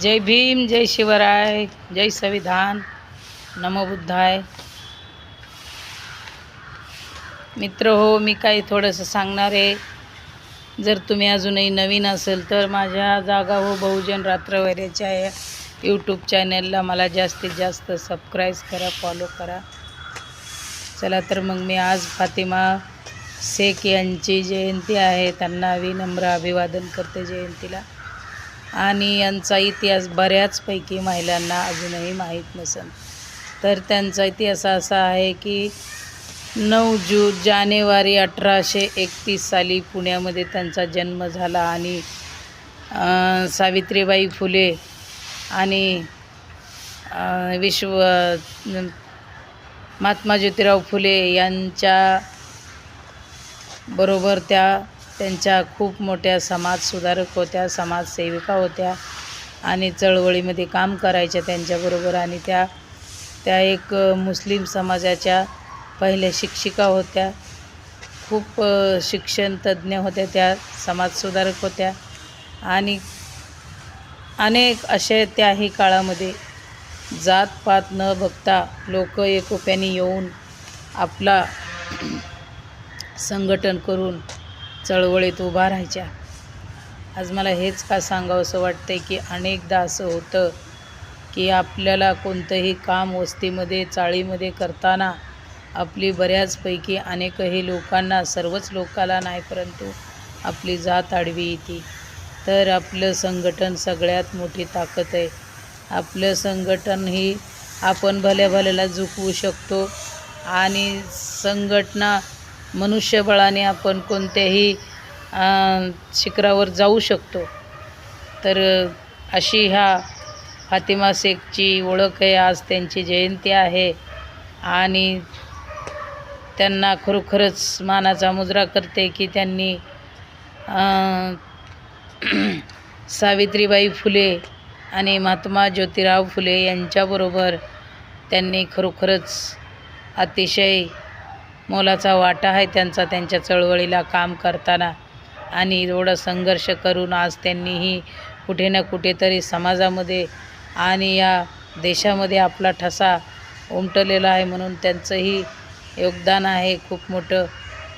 जय भीम जय शिवराय जय संविधान नमोबुद्धाय मित्र हो मी काही थोडंसं सांगणार आहे. जर तुम्ही अजूनही नवीन असेल तर माझ्या जागा हो बहुजन रात्रवैऱ्याच्या या यूट्यूब चॅनलला मला जास्तीत जास्त सबस्क्राईब करा फॉलो करा. चला तर मग मी आज फातिमा शेख यांची जयंती आहे. त्यांना विनम्र अभिवादन करते जयंतीला. आणि यांचा इतिहास बऱ्याचपैकी महिलांना अजूनही माहीत नसेल. तर त्यांचा इतिहास असा आहे की नऊ जून जानेवारी अठराशे एकतीस साली पुण्यामध्ये त्यांचा जन्म झाला आणि सावित्रीबाई फुले आणि विश्व महात्मा ज्योतिराव फुले यांच्या बरोबर त्या त्यांच्या खूप मोठ्या समाजसुधारक होत्या समाजसेविका होत्या आणि चळवळीमध्ये काम करायच्या त्यांच्याबरोबर आणि त्या त्या एक मुस्लिम समाजाच्या पहिल्या शिक्षिका होत्या. खूप शिक्षण तज्ज्ञ होत्या त्या समाजसुधारक होत्या आणि अनेक असे त्याही काळामध्ये जातपात न बघता लोक एकोप्याने येऊन आपला संघटन करून चळवळीत उभा राहायच्या. आज मला हेच का सांगावं असं वाटतं की अनेकदा असं होतं की आपल्याला कोणतंही काम वस्तीमध्ये चाळीमध्ये करताना आपली बऱ्याचपैकी अनेकही लोकांना सर्वच लोकाला नाही परंतु आपली जात आडवी येते. तर आपलं संघटन सगळ्यात मोठी ताकद आहे. आपलं संघटन ही आपण भल्या भल्याला झुकवू शकतो आणि संघटना मनुष्यबळाने आपण कोणत्याही शिखरावर जाऊ शकतो. तर अशी ह्या फातिमा शेखची ओळख आहे. आज त्यांची जयंती आहे. आणि त्यांना खरोखरच मानाचा मुजरा करते की त्यांनी सावित्रीबाई फुले आणि महात्मा ज्योतिराव फुले यांच्याबरोबर त्यांनी खरोखरच अतिशय मोलाचा वाटा आहे त्यांचा त्यांच्या चळवळीला काम करताना. आणि एवढा संघर्ष करून आज त्यांनीही कुठे ना कुठेतरी समाजामध्ये आणि या देशामध्ये आपला ठसा उमटलेला आहे म्हणून त्यांचंही योगदान आहे खूप मोठं.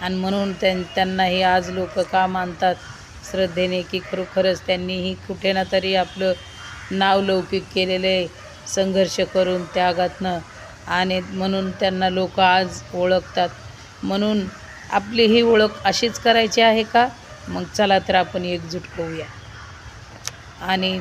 आणि म्हणून त्यां त्यांनाही आज लोक का मानतात? श्रद्धेने की खरोखरच त्यांनीही कुठे ना तरी आपलं नाव लौकिक केलेलं आहे. संघर्ष करून त्यागातनं. आणि म्हणून त्यांना लोक आज ओळखतात. म्हणून आपली ही ओळख अशीच करायची आहे का? मग चला तर आपण एकजूट होऊया. आणि